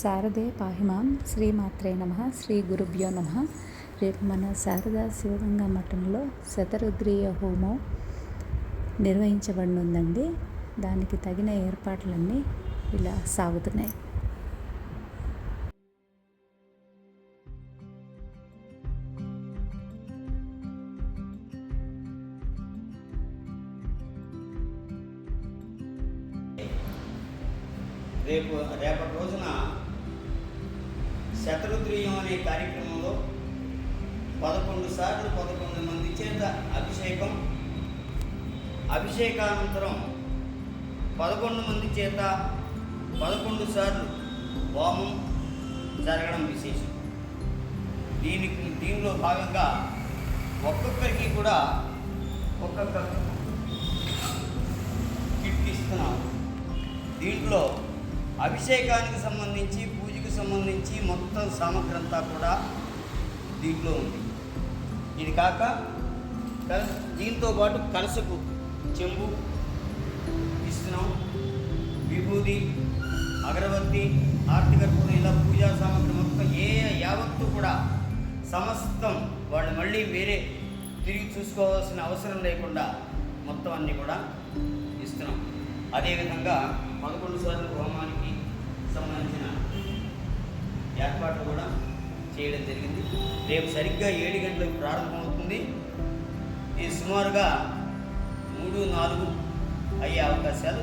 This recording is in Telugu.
శారదే పాహిమాం శ్రీమాత్రే నమ శ్రీ గురుభ్యో నమ. రేపు మన శారదా శివగంగా మఠంలో శతరుద్రీయ హోమం నిర్వహించబడినుందండి. దానికి తగిన ఏర్పాట్లన్నీ ఇలా సాగుతున్నాయి. రేపు రేపటి రోజున శతరుద్రీయం అనే కార్యక్రమంలో పదకొండు సార్లు పదకొండు మంది చేత అభిషేకం అభిషేకానంతరం పదకొండు మంది చేత పదకొండు సార్లు హోమం జరగడం విశేషం. దీనికి దీనిలో భాగంగా ఒక్కొక్కరికి కూడా ఒక్కొక్క కిట్ ఇస్తున్నాం దీంట్లో అభిషేకానికి సంబంధించి పూజ సంబంధించి మొత్తం సామగ్రి అంతా కూడా దీంట్లో ఉంది. ఇది కాక దీంతో పాటు కలసకు చెంబు ఇస్తున్నాం. విభూది అగరబత్తి ఆర్తికర్పూరం ఇలా పూజా సామగ్రి మొత్తం ఏ యావత్తు కూడా సమస్తం వాళ్ళు మళ్ళీ వేరే తిరిగి చూసుకోవాల్సిన అవసరం లేకుండా మొత్తం అన్నీ కూడా ఇస్తున్నాం. అదేవిధంగా పదకొండు సార్లు హోమానికి సంబంధించిన ఏర్పాట్లు కూడా చేయడం జరిగింది. రేపు సరిగ్గా ఏడు గంటలకు ప్రారంభమవుతుంది. ఇది సుమారుగా మూడు నాలుగు అయ్యే అవకాశాలు